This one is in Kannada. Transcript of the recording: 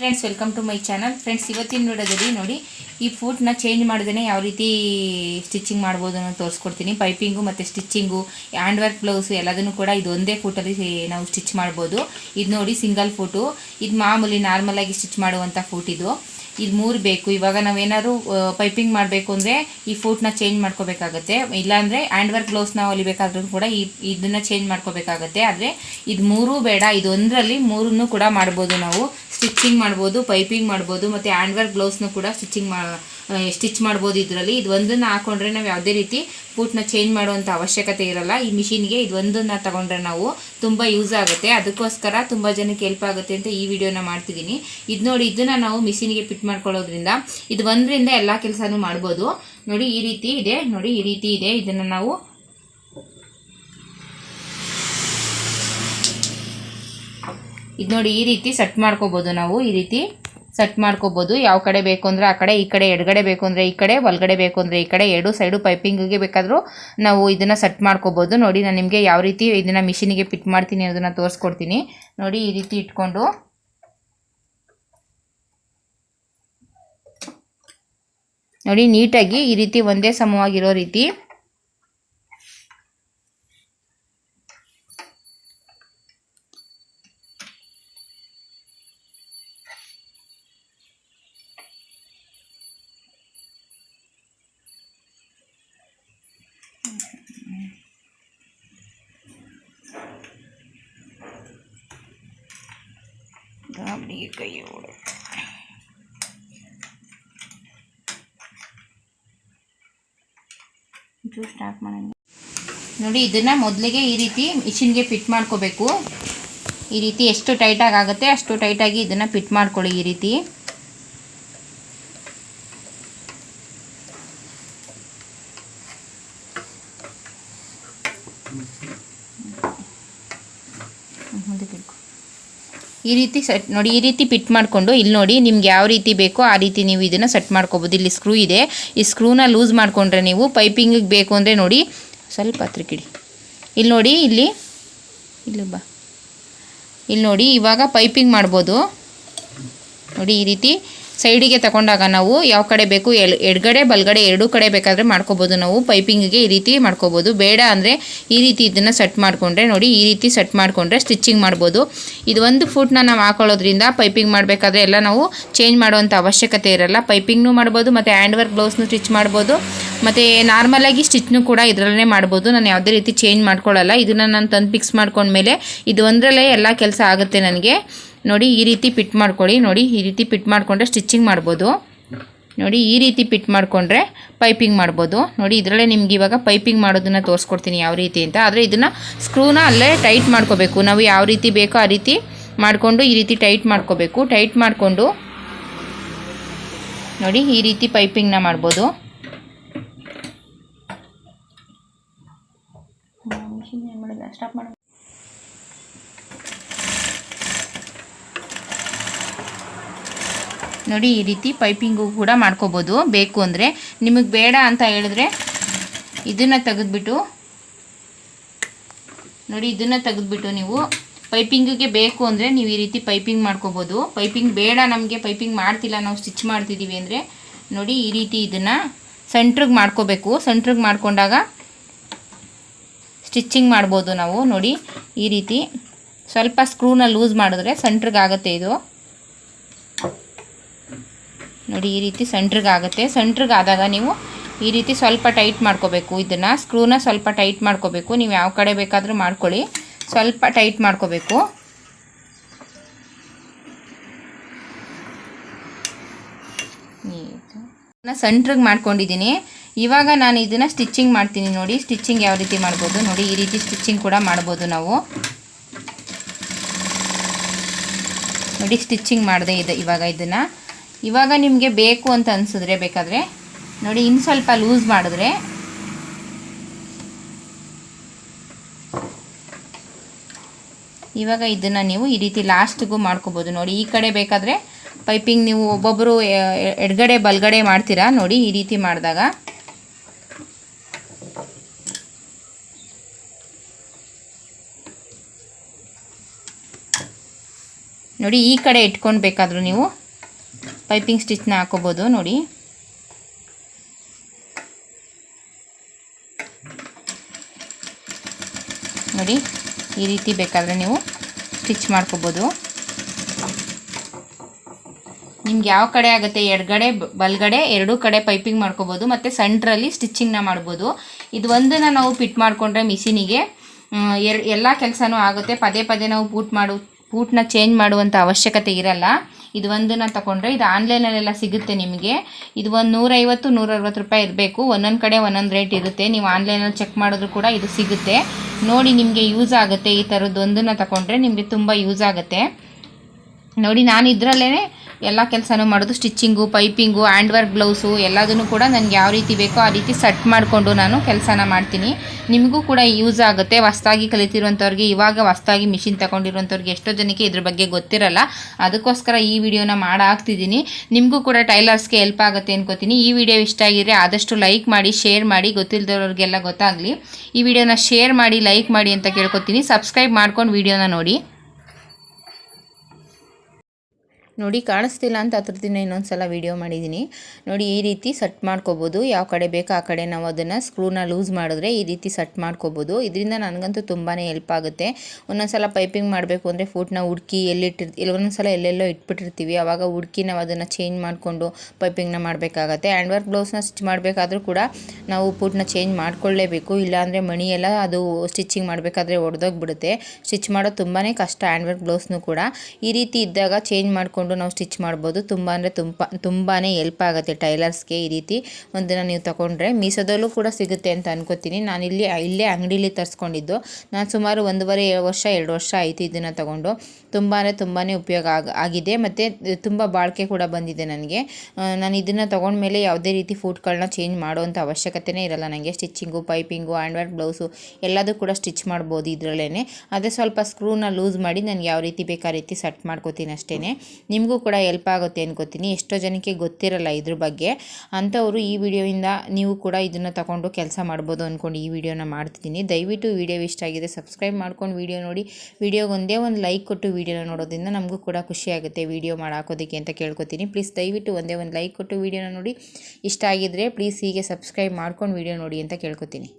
Friends welcome to my channel friends ಇವತ್ತಿನ ವಿಡಿಯೋದಲ್ಲಿ ನೋಡಿ, ಈ ಫೂಟ್ನ ಚೇಂಜ್ ಮಾಡಿದ್ರೆ ಯಾವ ರೀತಿ ಸ್ಟಿಚಿಂಗ್ ಮಾಡ್ಬೋದು ಅನ್ನೋ ತೋರಿಸ್ಕೊಡ್ತೀನಿ ಪೈಪಿಂಗು ಮತ್ತು ಸ್ಟಿಚಿಂಗು ಹ್ಯಾಂಡ್ ವರ್ಕ್ ಬ್ಲೌಸು ಎಲ್ಲದನ್ನು ಕೂಡ ಇದು ಒಂದೇ ಫೂಟಲ್ಲಿ ನಾವು ಸ್ಟಿಚ್ ಮಾಡ್ಬೋದು. ಇದು ನೋಡಿ ಸಿಂಗಲ್ ಫೂಟು ಇದು ಮಾಮೂಲಿ ನಾರ್ಮಲಾಗಿ ಸ್ಟಿಚ್ ಮಾಡುವಂಥ ಫೂಟ್ ಇದು. ಇದು ಮೂರು ಬೇಕು. ಇವಾಗ ನಾವೇನಾದ್ರು ಪೈಪಿಂಗ್ ಮಾಡಬೇಕು ಅಂದರೆ ಈ ಫೂಟ್ನ ಚೇಂಜ್ ಮಾಡ್ಕೋಬೇಕಾಗತ್ತೆ. ಇಲ್ಲಾಂದರೆ ಹ್ಯಾಂಡ್ ವರ್ಕ್ ಗ್ಲೌಸ್ನ ಹೊಲಿಬೇಕಾದ್ರೂ ಕೂಡ ಈ, ಇದನ್ನು ಚೇಂಜ್ ಮಾಡ್ಕೋಬೇಕಾಗತ್ತೆ. ಆದರೆ ಇದು ಮೂರೂ ಬೇಡ. ಇದೊಂದರಲ್ಲಿ ಮೂರನ್ನು ಕೂಡ ಮಾಡ್ಬೋದು ನಾವು. ಸ್ಟಿಚಿಂಗ್ ಮಾಡ್ಬೋದು, ಪೈಪಿಂಗ್ ಮಾಡ್ಬೋದು, ಮತ್ತು ಹ್ಯಾಂಡ್ ವರ್ಕ್ ಬ್ಲೌಸ್ನು ಕೂಡ ಸ್ಟಿಚಿಂಗ್ ಮಾ ಸ್ಟಿಚ್ ಮಾಡ್ಬೋದು ಇದರಲ್ಲಿ. ಇದು ಒಂದನ್ನು ಹಾಕೊಂಡ್ರೆ ನಾವು ಯಾವುದೇ ರೀತಿ ಬೂಟ್ನ ಚೇಂಜ್ ಮಾಡುವಂಥ ಅವಶ್ಯಕತೆ ಇರಲ್ಲ. ಈ ಮಿಷಿನ್ಗೆ ಇದು ಒಂದನ್ನು ತಗೊಂಡ್ರೆ ನಾವು ತುಂಬ ಯೂಸ್ ಆಗುತ್ತೆ. ಅದಕ್ಕೋಸ್ಕರ ತುಂಬ ಜನಕ್ಕೆ ಹೆಲ್ಪ್ ಆಗುತ್ತೆ ಅಂತ ಈ ವಿಡಿಯೋನ ಮಾಡ್ತಿದ್ದೀನಿ ಇದು ನೋಡಿ ಇದನ್ನು ನಾವು ಮಿಷಿನ್ಗೆ ಫಿಟ್ ಮಾಡ್ಕೊಳ್ಳೋದ್ರಿಂದ ಇದು ಒಂದರಿಂದ ಎಲ್ಲ ಕೆಲಸನೂ ಮಾಡ್ಬೋದು. ನೋಡಿ, ಈ ರೀತಿ ಇದೆ. ನೋಡಿ, ಈ ರೀತಿ ಇದೆ. ಇದನ್ನು ನಾವು ಇದು ನೋಡಿ, ಈ ರೀತಿ ಸೆಟ್ ಮಾಡ್ಕೋಬೋದು ನಾವು. ಈ ರೀತಿ ಸೆಟ್ ಮಾಡ್ಕೋಬೋದು. ಯಾವ ಕಡೆ ಬೇಕು ಅಂದರೆ ಆ ಕಡೆ, ಈ ಕಡೆ, ಎಡಗಡೆ ಬೇಕು ಅಂದರೆ ಈ ಕಡೆ, ಒಳಗಡೆ ಬೇಕು ಅಂದರೆ ಈ ಕಡೆ, ಎರಡು ಸೈಡು ಪೈಪಿಂಗಿಗೆ ಬೇಕಾದರೂ ನಾವು ಇದನ್ನು ಸೆಟ್ ಮಾಡ್ಕೋಬೋದು. ನೋಡಿ, ನಾನು ನಿಮಗೆ ಯಾವ ರೀತಿ ಇದನ್ನು ಮಿಷಿನಿಗೆ ಫಿಟ್ ಮಾಡ್ತೀನಿ ಅನ್ನೋದನ್ನು ತೋರಿಸ್ಕೊಡ್ತೀನಿ. ನೋಡಿ, ಈ ರೀತಿ ಇಟ್ಕೊಂಡು. ನೋಡಿ, ನೀಟಾಗಿ ಈ ರೀತಿ ಒಂದೇ ಸಮವಾಗಿರೋ ರೀತಿ ಗಾಬಡಿಗೆ கையோடு ಇದು ಸ್ಟಾರ್ಟ್ ಮಾಡೋಣ ನೋಡಿ, ಇದನ್ನ ಮೊದಲಿಗೆ ಈ ರೀತಿ ಮಿಷಿನ್ಗೆ ಫಿಟ್ ಮಾಡ್ಕೋಬೇಕು ಈ ರೀತಿ ಎಷ್ಟು ಟೈಟಾಗಿ ಆಗುತ್ತೆ, ಅಷ್ಟು ಟೈಟಾಗಿ ಇದನ್ನು ಫಿಟ್ ಮಾಡ್ಕೊಳ್ಳಿ ಈ ರೀತಿ ಇಟ್ಕೊ. ಈ ರೀತಿ ಸೆಟ್ ನೋಡಿ, ಈ ರೀತಿ ಪಿಟ್ ಮಾಡಿಕೊಂಡು ಇಲ್ಲಿ ನೋಡಿ ನಿಮ್ಗೆ ಯಾವ ರೀತಿ ಬೇಕೋ ಆ ರೀತಿ ನೀವು ಇದನ್ನು ಸೆಟ್ ಮಾಡ್ಕೋಬೋದು. ಇಲ್ಲಿ ಸ್ಕ್ರೂ ಇದೆ. ಈ ಸ್ಕ್ರೂನ ಲೂಸ್ ಮಾಡಿಕೊಂಡ್ರೆ ನೀವು ಪೈಪಿಂಗಿಗೆ ಬೇಕು ಅಂದರೆ ನೋಡಿ, ಸ್ವಲ್ಪ ಹತ್ರಕ್ಕಿಡಿ ಇಲ್ಲಿ ನೋಡಿ, ಇಲ್ಲಿ ಇಲ್ಲಿ ಬಾ. ಇಲ್ಲಿ ನೋಡಿ, ಇವಾಗ ಪೈಪಿಂಗ್ ಮಾಡ್ಬೋದು. ನೋಡಿ, ಈ ರೀತಿ ಸೈಡಿಗೆ ತಗೊಂಡಾಗ ನಾವು ಯಾವ ಕಡೆ ಬೇಕು, ಎಲ್, ಎಡಗಡೆ, ಬಲಗಡೆ ಎರಡೂ ಕಡೆ ಬೇಕಾದರೆ ಮಾಡ್ಕೋಬೋದು. ನಾವು ಪೈಪಿಂಗಿಗೆ ಈ ರೀತಿ ಮಾಡ್ಕೋಬೋದು. ಬೇಡ ಅಂದರೆ ಈ ರೀತಿ ಇದನ್ನು ಸೆಟ್ ಮಾಡಿಕೊಂಡ್ರೆ ನೋಡಿ, ಈ ರೀತಿ ಸೆಟ್ ಮಾಡಿಕೊಂಡ್ರೆ ಸ್ಟಿಚಿಂಗ್ ಮಾಡ್ಬೋದು. ಇದು ಒಂದು ಫುಟ್ನ ನಾವು ಹಾಕೊಳ್ಳೋದ್ರಿಂದ ಪೈಪಿಂಗ್ ಮಾಡಬೇಕಾದ್ರೆ ಎಲ್ಲ ನಾವು ಚೇಂಜ್ ಮಾಡುವಂಥ ಅವಶ್ಯಕತೆ ಇರಲ್ಲ. ಪೈಪಿಂಗ್ನೂ ಮಾಡ್ಬೋದು, ಮತ್ತು ಹ್ಯಾಂಡ್ ವರ್ಕ್ ಬ್ಲೌಸ್ನು ಸ್ಟಿಚ್ ಮಾಡ್ಬೋದು, ಮತ್ತು ನಾರ್ಮಲಾಗಿ ಸ್ಟಿಚ್ನು ಕೂಡ ಇದರಲ್ಲೇ ಮಾಡ್ಬೋದು. ನಾನು ಯಾವುದೇ ರೀತಿ ಚೇಂಜ್ ಮಾಡ್ಕೊಳ್ಳಲ್ಲ. ಇದನ್ನು ನಾನು ತಂದು ಫಿಕ್ಸ್ ಮಾಡ್ಕೊಂಡ್ಮೇಲೆ ಇದು ಒಂದರಲ್ಲೇ ಎಲ್ಲ ಕೆಲಸ ಆಗುತ್ತೆ ನನಗೆ. ನೋಡಿ ಈ ರೀತಿ ಪಿಟ್ ಮಾಡ್ಕೊಳ್ಳಿ. ನೋಡಿ ಈ ರೀತಿ ಪಿಟ್ ಮಾಡಿಕೊಂಡ್ರೆ ಸ್ಟಿಚಿಂಗ್ ಮಾಡ್ಬೋದು. ನೋಡಿ ಈ ರೀತಿ ಪಿಟ್ ಮಾಡಿಕೊಂಡ್ರೆ ಪೈಪಿಂಗ್ ಮಾಡ್ಬೋದು. ನೋಡಿ ಇದರಲ್ಲೇ ನಿಮ್ಗೆ ಇವಾಗ ಪೈಪಿಂಗ್ ಮಾಡೋದನ್ನು ತೋರಿಸ್ಕೊಡ್ತೀನಿ ಯಾವ ರೀತಿ ಅಂತ. ಆದರೆ ಇದನ್ನು ಸ್ಕ್ರೂನ ಅಲ್ಲೇ ಟೈಟ್ ಮಾಡ್ಕೋಬೇಕು. ನಾವು ಯಾವ ರೀತಿ ಬೇಕೋ ಆ ರೀತಿ ಮಾಡಿಕೊಂಡು ಈ ರೀತಿ ಟೈಟ್ ಮಾಡ್ಕೋಬೇಕು. ಟೈಟ್ ಮಾಡಿಕೊಂಡು ನೋಡಿ ಈ ರೀತಿ ಪೈಪಿಂಗ್ನ ಮಾಡ್ಬೋದು. ಸ್ಟಾಪ್ ಮಾಡಿ. ನೋಡಿ ಈ ರೀತಿ ಪೈಪಿಂಗು ಕೂಡ ಮಾಡ್ಕೋಬೋದು. ಬೇಕು ಅಂದರೆ ನಿಮಗೆ ಬೇಡ ಅಂತ ಹೇಳಿದ್ರೆ ಇದನ್ನು ತೆಗೆದ್ಬಿಟ್ಟು ನೋಡಿ ಇದನ್ನು ತೆಗೆದ್ಬಿಟ್ಟು ನೀವು ಪೈಪಿಂಗಿಗೆ ಬೇಕು ಅಂದರೆ ನೀವು ಈ ರೀತಿ ಪೈಪಿಂಗ್ ಮಾಡ್ಕೋಬೋದು. ಪೈಪಿಂಗ್ ಬೇಡ ನಮಗೆ, ಪೈಪಿಂಗ್ ಮಾಡ್ತಿಲ್ಲ, ನಾವು ಸ್ಟಿಚ್ ಮಾಡ್ತಿದ್ದೀವಿ ಅಂದರೆ ನೋಡಿ ಈ ರೀತಿ ಇದನ್ನು ಸೆಂಟ್ರಿಗೆ ಮಾಡ್ಕೋಬೇಕು. ಸೆಂಟ್ರಿಗೆ ಮಾಡ್ಕೊಂಡಾಗ ಸ್ಟಿಚ್ಚಿಂಗ್ ಮಾಡ್ಬೋದು ನಾವು. ನೋಡಿ ಈ ರೀತಿ ಸ್ವಲ್ಪ ಸ್ಕ್ರೂನ ಲೂಸ್ ಮಾಡಿದ್ರೆ ಸೆಂಟ್ರಿಗೆ ಆಗುತ್ತೆ ಇದು. ನೋಡಿ, ಈ ರೀತಿ ಸೆಂಟ್ರಿಗೆ ಆಗುತ್ತೆ. ಸೆಂಟ್ರಿಗೆ ಆದಾಗ ನೀವು ಈ ರೀತಿ ಸ್ವಲ್ಪ ಟೈಟ್ ಮಾಡ್ಕೋಬೇಕು. ಇದನ್ನು ಸ್ಕ್ರೂನ ಸ್ವಲ್ಪ ಟೈಟ್ ಮಾಡ್ಕೋಬೇಕು. ನೀವು ಯಾವ ಕಡೆ ಬೇಕಾದರೂ ಮಾಡ್ಕೊಳ್ಳಿ. ಸ್ವಲ್ಪ ಟೈಟ್ ಮಾಡ್ಕೋಬೇಕು. ಸೆಂಟ್ರಿಗೆ ಮಾಡ್ಕೊಂಡಿದ್ದೀನಿ. ಇವಾಗ ನಾನು ಇದನ್ನು ಸ್ಟಿಚ್ಚಿಂಗ್ ಮಾಡ್ತೀನಿ ನೋಡಿ. ಸ್ಟಿಚ್ಚಿಂಗ್ ಯಾವ ರೀತಿ ಮಾಡ್ಬೋದು? ನೋಡಿ, ಈ ರೀತಿ ಸ್ಟಿಚ್ಚಿಂಗ್ ಕೂಡ ಮಾಡ್ಬೋದು ನಾವು. ನೋಡಿ ಸ್ಟಿಚ್ಚಿಂಗ್ ಮಾಡಿದೆ ಇದೆ ಇವಾಗ ಇದನ್ನು. ಇವಾಗ ನಿಮಗೆ ಬೇಕು ಅಂತ ಅನಿಸಿದ್ರೆ ಬೇಕಾದರೆ, ನೋಡಿ ಇನ್ನು ಸ್ವಲ್ಪ ಲೂಸ್ ಮಾಡಿದ್ರೆ. ಇವಾಗ ಇದನ್ನು ನೀವು ಈ ರೀತಿ ಲಾಸ್ಟಿಗೂ ಮಾಡ್ಕೋಬೋದು. ನೋಡಿ ಈ ಕಡೆ ಬೇಕಾದರೆ ಪೈಪಿಂಗ್ ನೀವು ಒಬ್ಬೊಬ್ಬರು ಎಡಗಡೆ ಬಲಗಡೆ ಮಾಡ್ತೀರಾ, ನೋಡಿ ಈ ರೀತಿ ಮಾಡಿದಾಗ. ನೋಡಿ ಈ ಕಡೆ ಇಟ್ಕೊಂಡು ಬೇಕಾದರೂ ನೀವು ಪೈಪಿಂಗ್ ಸ್ಟಿಚ್ನ ಹಾಕೋಬೋದು, ನೋಡಿ. ನೋಡಿ, ಈ ರೀತಿ ಬೇಕಾದರೆ ನೀವು ಸ್ಟಿಚ್ ಮಾಡ್ಕೋಬೋದು. ನಿಮ್ಗೆ ಯಾವ ಕಡೆ ಆಗುತ್ತೆ? ಎಡಗಡೆ ಬಲ್ಗಡೆ, ಎರಡೂ ಕಡೆ ಪೈಪಿಂಗ್ ಮಾಡ್ಕೋಬೋದು, ಮತ್ತು ಸೆಂಟ್ರಲ್ಲಿ ಸ್ಟಿಚ್ಚಿಂಗ್ನ ಮಾಡ್ಬೋದು. ಇದು ಒಂದನ್ನು ನಾವು ಫಿಟ್ ಮಾಡಿಕೊಂಡ್ರೆ ಮಿಷಿನಿಗೆ ಎರ್, ಎಲ್ಲ ಕೆಲಸನೂ ಆಗುತ್ತೆ. ಪದೇ ಪದೇ ನಾವು ಪೂಟ್ ಮಾಡು ಪೂಟ್ನ ಚೇಂಜ್ ಮಾಡುವಂಥ ಅವಶ್ಯಕತೆ ಇರಲ್ಲ. ಇದು ಒಂದನ್ನು ತಗೊಂಡ್ರೆ ಇದು ಆನ್ಲೈನಲ್ಲೆಲ್ಲ ಸಿಗುತ್ತೆ ನಿಮಗೆ. ಇದು ಒಂದು ನೂರೈವತ್ತು ನೂರೈವತ್ತು ರೂಪಾಯಿ ಇರಬೇಕು. ಒಂದೊಂದು ಕಡೆ ಒಂದೊಂದು ರೇಟ್ ಇರುತ್ತೆ. ನೀವು ಆನ್ಲೈನಲ್ಲಿ ಚೆಕ್ ಮಾಡಿದ್ರು ಕೂಡ ಇದು ಸಿಗುತ್ತೆ. ನೋಡಿ ನಿಮಗೆ ಯೂಸ್ ಆಗುತ್ತೆ ಈ ಥರದ್ದು ಒಂದನ್ನು ತಗೊಂಡ್ರೆ ನಿಮಗೆ ತುಂಬ ಯೂಸ್ ಆಗುತ್ತೆ. ನೋಡಿ ನಾನು ಇದರಲ್ಲೇ ಎಲ್ಲ ಕೆಲಸನೂ ಮಾಡೋದು, stitching, piping hand work blouse ಎಲ್ಲದನ್ನು ಕೂಡ ನನಗೆ ಯಾವ ರೀತಿ ಬೇಕೋ ಆ ರೀತಿ ಸೆಟ್ ಮಾಡಿಕೊಂಡು ನಾನು ಕೆಲಸನ ಮಾಡ್ತೀನಿ. ನಿಮಗೂ ಕೂಡ ಯೂಸ್ ಆಗುತ್ತೆ. ಹೊಸ್ದಾಗಿ ಕಲಿತಿರುವಂಥವ್ರಿಗೆ, ಇವಾಗ ಹೊಸ್ದಾಗಿ ಮಿಷಿನ್ ತಗೊಂಡಿರುವಂಥವ್ರಿಗೆ ಎಷ್ಟೋ ಜನಕ್ಕೆ ಇದ್ರ ಬಗ್ಗೆ ಗೊತ್ತಿರಲ್ಲ. ಅದಕ್ಕೋಸ್ಕರ ಈ ವಿಡಿಯೋನ ಮಾಡಾಕ್ತಿದ್ದೀನಿ ನಿಮಗೂ ಕೂಡ ಟೈಲರ್ಸ್ಗೆ ಹೆಲ್ಪ್ ಆಗುತ್ತೆ ಅನ್ಕೋತೀನಿ. ಈ ವಿಡಿಯೋ ಇಷ್ಟ ಆಗಿದ್ರೆ ಆದಷ್ಟು ಲೈಕ್ ಮಾಡಿ, ಶೇರ್ ಮಾಡಿ ಗೊತ್ತಿಲ್ಲದವ್ರಿಗೆಲ್ಲ ಗೊತ್ತಾಗಲಿ. ಈ ವಿಡಿಯೋನ ಶೇರ್ ಮಾಡಿ, ಲೈಕ್ ಮಾಡಿ ಅಂತ ಕೇಳ್ಕೊತೀನಿ. ಸಬ್ಸ್ಕ್ರೈಬ್ ಮಾಡ್ಕೊಂಡು ವಿಡಿಯೋನ ನೋಡಿ. ನೋಡಿ ಕಾಣಿಸ್ತಿಲ್ಲ ಅಂತ ಹತ್ರ ದಿನ ಇನ್ನೊಂದು ಸಲ ವೀಡಿಯೋ ಮಾಡಿದ್ದೀನಿ ನೋಡಿ ಈ ರೀತಿ ಸೆಟ್ ಮಾಡ್ಕೋಬೋದು. ಯಾವ ಕಡೆ ಬೇಕೋ ಆ ಕಡೆ ನಾವು ಅದನ್ನು ಸ್ಕ್ರೂನ ಲೂಸ್ ಮಾಡಿದ್ರೆ ಈ ರೀತಿ ಸೆಟ್ ಮಾಡ್ಕೋಬೋದು. ಇದರಿಂದ ನನಗಂತೂ ತುಂಬಾ ಹೆಲ್ಪ್ ಆಗುತ್ತೆ. ಒಂದೊಂದು ಸಲ ಪೈಪಿಂಗ್ ಮಾಡಬೇಕು ಅಂದರೆ ಫೂಟ್ನ ಹುಡುಕಿ ಎಲ್ಲಿಟ್ಟಿರ್ತೀವಿ ಇಲ್ಲ ಒಂದೊಂದು ಸಲ ಎಲ್ಲೆಲ್ಲೋ ಇಟ್ಬಿಟ್ಟಿರ್ತೀವಿ. ಆವಾಗ ಹುಡುಕಿ ನಾವು ಅದನ್ನು ಚೇಂಜ್ ಮಾಡಿಕೊಂಡು ಪೈಪಿಂಗ್ನ ಮಾಡಬೇಕಾಗತ್ತೆ. ಹ್ಯಾಂಡ್ ವರ್ಕ್ ಬ್ಲೌಸ್ನ ಸ್ಟಿಚ್ ಮಾಡಬೇಕಾದ್ರೂ ಕೂಡ ನಾವು ಫೂಟ್ನ ಚೇಂಜ್ ಮಾಡ್ಕೊಳ್ಳೇಬೇಕು. ಇಲ್ಲಾಂದರೆ ಮಣಿ ಎಲ್ಲ ಅದು ಸ್ಟಿಚಿಂಗ್ ಮಾಡಬೇಕಾದ್ರೆ ಒಡೆದೋಗ್ಬಿಡುತ್ತೆ. ಸ್ಟಿಚ್ ಮಾಡೋದು ತುಂಬಾ ಕಷ್ಟ ಹ್ಯಾಂಡ್ ವರ್ಕ್ ಬ್ಲೌಸ್ನು ಕೂಡ. ಈ ರೀತಿ ಇದ್ದಾಗ ಚೇಂಜ್ ಮಾಡಿಕೊಂಡು ನಾವು ಸ್ಟಿಚ್ ಮಾಡ್ಬೋದು. ತುಂಬ ಅಂದರೆ ತುಂಬ ತುಂಬಾ ಹೆಲ್ಪ್ ಆಗುತ್ತೆ ಟೈಲರ್ಸ್ಗೆ ಈ ರೀತಿ. ಒಂದನ್ನು ನೀವು ತಗೊಂಡ್ರೆ ಮೀಸೋದಲ್ಲೂ ಕೂಡ ಸಿಗುತ್ತೆ ಅಂತ ಅನ್ಕೋತೀನಿ. ನಾನು ಇಲ್ಲಿ, ಇಲ್ಲೇ ಅಂಗಡೀಲಿ ತರಿಸ್ಕೊಂಡಿದ್ದು. ನಾನು ಸುಮಾರು ಒಂದೂವರೆ ವರ್ಷ, ಎರಡು ವರ್ಷ ಆಯಿತು ಇದನ್ನು ತಗೊಂಡು. ತುಂಬ ಅಂದರೆ ತುಂಬಾ ಉಪಯೋಗ ಆಗ, ಆಗಿದೆ. ಮತ್ತು ತುಂಬ ಬಾಳಿಕೆ ಕೂಡ ಬಂದಿದೆ ನನಗೆ. ನಾನು ಇದನ್ನು ತೊಗೊಂಡ್ಮೇಲೆ ಯಾವುದೇ ರೀತಿ ಫೂಟ್ಗಳನ್ನ ಚೇಂಜ್ ಮಾಡುವಂಥ ಅವಶ್ಯಕತೆನೇ ಇರಲ್ಲ ನನಗೆ ಸ್ಟಿಚ್ಚಿಂಗು ಪೈಪಿಂಗು ಹ್ಯಾಂಡ್ ಬ್ಲೌಸು ಎಲ್ಲದೂ ಕೂಡ ಸ್ಟಿಚ್ ಮಾಡ್ಬೋದು ಇದರಲ್ಲೇ ಅದೇ ಸ್ವಲ್ಪ ಸ್ಕ್ರೂನ ಲೂಸ್ ಮಾಡಿ ನನಗೆ ಯಾವ ರೀತಿ ಬೇಕಾ ರೀತಿ ಸೆಟ್ ಮಾಡ್ಕೋತೀನಿ ಅಷ್ಟೇ ನಿಮಗೂ ಕೂಡ ಹೆಲ್ಪ್ ಆಗುತ್ತೆ ಅನ್ಕೋತೀನಿ. ಎಷ್ಟೋ ಜನಕ್ಕೆ ಗೊತ್ತಿರಲ್ಲ ಇದ್ರ ಬಗ್ಗೆ. ಅಂಥವರು ಈ ವಿಡಿಯೋಯಿಂದ ನೀವು ಕೂಡ ಇದನ್ನು ತಗೊಂಡು ಕೆಲಸ ಮಾಡ್ಬೋದು ಅಂದ್ಕೊಂಡು ಈ ವಿಡಿಯೋನ ಮಾಡ್ತಿದ್ದೀನಿ. ದಯವಿಟ್ಟು ವಿಡಿಯೋ ಇಷ್ಟ ಆಗಿದೆ ಸಬ್ಸ್ಕ್ರೈಬ್ ಮಾಡ್ಕೊಂಡು ವಿಡಿಯೋ ನೋಡಿ. ವಿಡಿಯೋಗೆ ಒಂದೇ ಒಂದು ಲೈಕ್ ಕೊಟ್ಟು ವಿಡಿಯೋನ ನೋಡೋದ್ರಿಂದ ನಮಗೂ ಕೂಡ ಖುಷಿ ಆಗುತ್ತೆ ವಿಡಿಯೋ ಮಾಡಾಕೋದಕ್ಕೆ ಅಂತ ಕೇಳ್ಕೊತೀನಿ. ಪ್ಲೀಸ್ ದಯವಿಟ್ಟು ಒಂದೇ ಒಂದು ಲೈಕ್ ಕೊಟ್ಟು ವಿಡಿಯೋನ ನೋಡಿ. ಇಷ್ಟ ಆಗಿದ್ದರೆ ಪ್ಲೀಸ್ ಹೀಗೆ ಸಬ್ಸ್ಕ್ರೈಬ್ ಮಾಡ್ಕೊಂಡು ವಿಡಿಯೋ ನೋಡಿ ಅಂತ ಕೇಳ್ಕೊತೀನಿ.